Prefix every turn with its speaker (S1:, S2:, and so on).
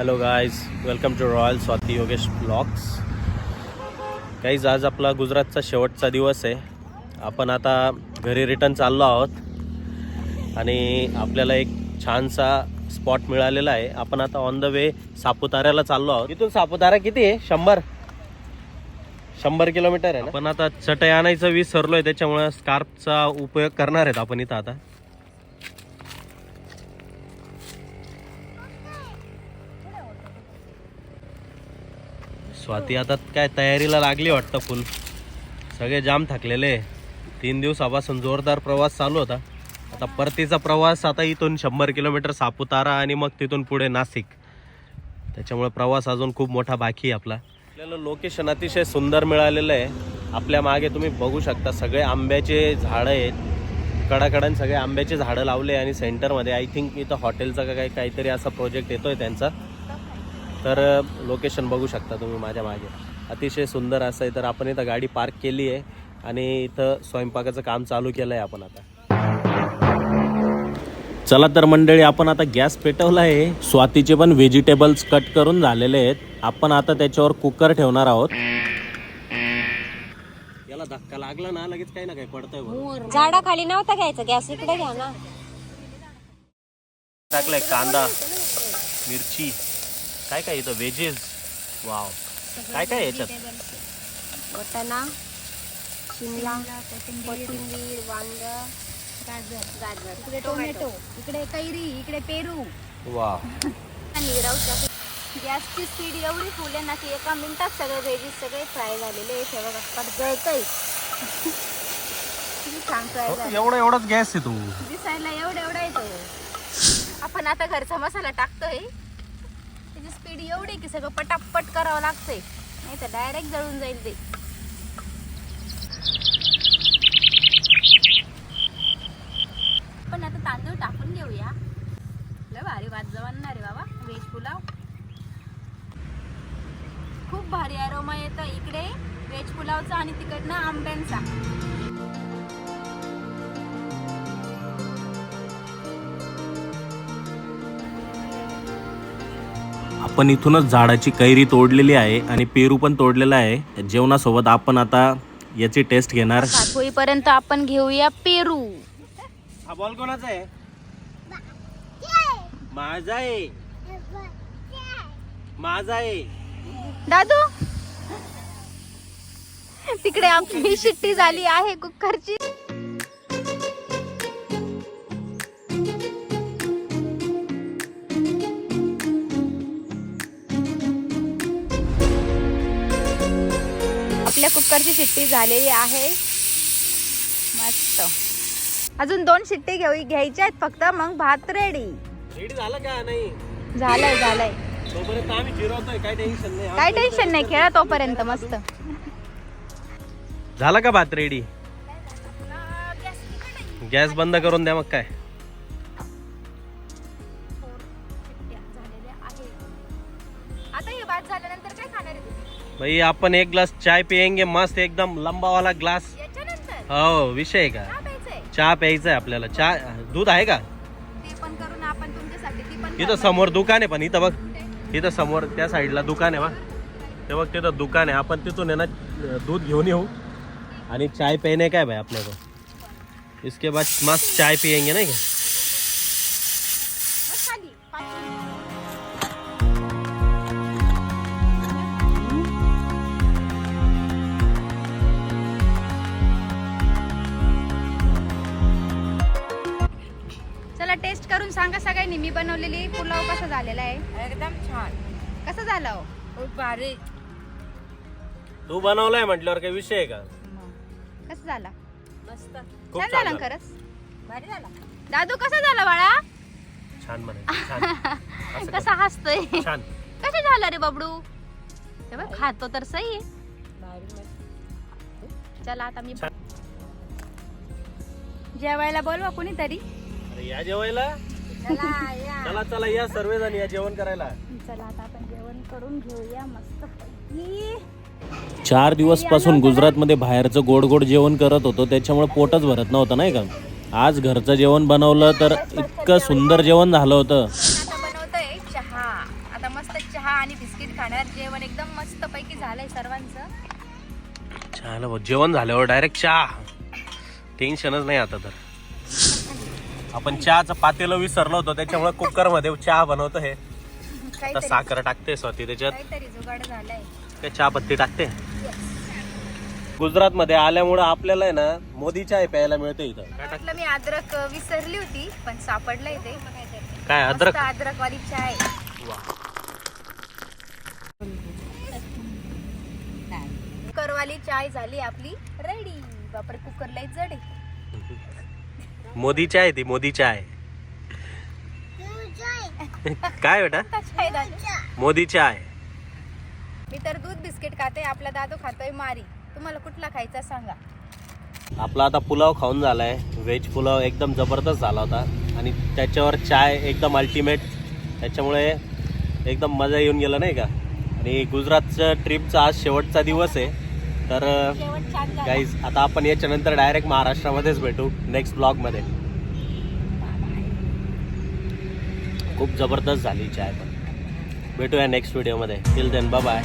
S1: Hello guys welcome to royal Swati Yogesh blogs काहीज आज आपला गुजरातचा शेवटचा दिवस आहे. आपण आता घरी रिटर्न चाललो आहोत. आणि आपल्याला एक छानसा स्पॉट मिळालेला आहे. आपण आता ऑन द वे सापुताऱ्याला चाललो आहोत. इथून सापुतारा किती आहे? शंभर. शंभर किलोमीटर आहे आपण आता चटई आणायचं विसरलोय त्याच्यामुळे स्कार्पचा उपयोग करणार आहेत आपण इथं आता. स्वाती आता काय तयारीला लागली वाटतं फुल सगळे जाम थकलेले तीन दिवसापासून जोरदार प्रवास चालू होता. आता परतीचा प्रवास आता इथून शंभर किलोमीटर सापुतारा आणि मग तिथून पुढे नाशिक. त्याच्यामुळे प्रवास अजून खूप मोठा बाकी आहे आपला. आपल्याला लोकेशन अतिशय सुंदर मिळालेलं आहे. आपल्या मागे तुम्ही बघू शकता सगळे आंब्याचे झाडं आहेत. कडाकडान सगळे आंब्याचे झाडं लावले आणि सेंटरमध्ये आय थिंक इथं हॉटेलचा का काही काहीतरी असा प्रोजेक्ट येतोय त्यांचा. तर लोकेशन बघू शकता तुम्ही माझ्या मागे. अतिशय सुंदर असं आहे. तर आपण इथं गाडी पार्क केली आहे आणि इथं स्वयंपाकाचं काम चालू केलं आहे आपण आता. चला तर मंडळी आपण आता गॅस पेटवला आहे. स्वातीचे पण व्हेजिटेबल्स कट करून झालेले आहेत. आपण आता त्याच्यावर कुकर ठेवणार आहोत. याला धक्का लागला ना लगेच काही ना काही पडतंय बघ.
S2: झाडाखाली नव्हता घ्यायचा गॅस इकडे घ्या ना.
S1: टाकलाय कांदा मिरची. काय काय इथं व्हेजेस वाव. काय काय याच्यात
S2: वटाणा शिमला कोथिंबीर. वांग गाजर. गाजर इकडे टोमॅटो. इकडे कैरी इकडे पेरू.
S1: वा
S2: गॅसची स्पीड एवढी फुल आहे ना की एका मिनिटात सगळे व्हेजीस सगळे फ्राय झालेले हे बघा पट जळतंय. किती छान फ्राय झाले.
S1: एवढा एवढाच गॅस आहे तू.
S2: दिसायला एवढा एवढा येतो आपण आता घरचा मसाला टाकतोय. त्याची स्पीड एवढी की सगळं पटापट करावं लागतंय. नाही तर डायरेक्ट जळून जाईल ते. पण आता तांदूळ टाकून घेऊया. लय भारी वाद जवळणार रे बाबा व्हेज पुलाव. खूप भारी अरोमा येतं इकडे व्हेज पुलावचा आणि तिकडनं आंब्यांचा.
S1: आपण इथूनच झाडाची कैरी तोडलेली आहे आणि पेरू पण तोडलेला आहे. जेवणासोबत आपण आता याची टेस्ट घेणार.
S2: सात होईपर्यंत आपण घेऊया पेरू.
S1: हा बॉल कोणाचा आहे? माझा आहे. माझा आहे.
S2: दादू? तिकडे आपली शिट्टी झाली आहे कुकरची. आपल्या कुकरची शिट्टी झालेली आहे. मस्त. अजून दोन शिट्टी घेऊ घ्यायच्या आहेत फक्त मग भात रेडी
S1: रेडी झालं का? नाही.
S2: झालंय झालंय.
S1: काय टेन्शन नाही.
S2: खेळा तोपर्यंत मस्त.
S1: झाला का भात रेडी गॅस बंद करून द्या मग काय. भाई आपण एक ग्लास चाय पियेंगे मस्त एकदम लंबा वाला ग्लास हो विषय का? चहा प्यायचा आहे आपल्याला. चहा दूध आहे का? इथं समोर दुकान आहे पण इथं बघ. इथं समोर त्या साईडला दुकान आहे बघ. ते बघ तिथं दुकान आहे. आपण तिथून आहे ना दूध घेऊन येऊ. आणि चाय पेने काय भाई को इसके बाद मस्त चाय पियेंगे नाही का?
S2: सगळ्यांनी मी बनवलेली पुलाव कसा झालेला आहे?
S3: एकदम छान.
S2: कसं झालं हो?
S3: खूप भारी.
S1: तू बनवलाय म्हटल्यावर काही विषय आहे का?
S2: कसं झालं?
S3: मस्त.
S1: खूप
S2: छान झालं
S1: झालं.
S2: खरंच?
S3: भारी झाला.
S2: दादू कसं झालं बाळा?
S1: छान म्हणायचं छान. असं
S2: कसा हसतोय.
S1: छान.
S2: कसं झालं रे बबडू? हे बघ खातो तर सही. आहे
S3: भारी मस्त.
S2: चला आता मी
S1: छान.
S2: जेवायला बोलवा कोणीतरी.
S1: अरे या जेवायला?
S3: चला
S1: चला या सर्वजण या जेवण करायला.
S2: चला आता आपण जेवण करून घेऊया मस्त
S1: चार दिवसपासून गुजरातमध्ये बाहेरचं गोड गोड जेवण करत होतो त्याच्यामुळे पोटच भरत नव्हतं नाही का? आज घरचं जेवण बनवलं तर इतकं सुंदर जेवण झालं होतं.
S2: आता बनवतोय चहा. आता मस्त चहा आणि बिस्किट खाणार. जेवण एकदम मस्त पैकी झालंय सर्वांचं.
S1: छान जेवण झाल्यावर डायरेक्ट चहा. टेन्शनच नाही आता तर. आपण चहाचं पातेलं विसरलो होतो त्याच्यामुळे कुकरमध्ये चहा बनवतो हे. आता साखर टाकते स्वाती त्याच्यात.
S2: काहीतरी जुगाड झालाय.
S1: काय चहा पत्ती टाकते. गुजरात मध्ये आल्यामुळं आपल्याला आहे ना मोदी चाय प्यायला मिळते इथं. काय टाक
S2: म्हटलं मी अद्रक विसरली होती पण सापडलं इथे
S1: काय अद्रक?
S2: अद्रक वाली चाय कुकरवाली चाय झाली आपली. रेडी बापरे कुकर लई जड आहे
S1: मोदी चाय ती मोदी चाय. काय बेटा?
S2: आता चाय दादा.
S1: मोदी चाय.
S2: मी तर दूध बिस्किट खाते आपला दादू खातोय मारी. तुम्हाला कुठला खायचा सांगा.
S1: आपला आता पुलाव खाऊन झालाय. व्हेज पुलाव एकदम जबरदस्त झाला होता. आणि त्याच्यावर चाय एकदम अल्टिमेट त्याच्यामुळे एकदम मजा येऊन गेला नाही का? आणि गुजरातच्या ट्रिपचा आज शेवटचा दिवस आहे. तर गाईज आता आपण याच्यानंतर डायरेक्ट महाराष्ट्रामध्येच भेटू नेक्स्ट ब्लॉगमध्ये खूप जबरदस्त झाली चाय पण. भेटूया नेक्स्ट व्हिडिओमध्ये टिल देन बाय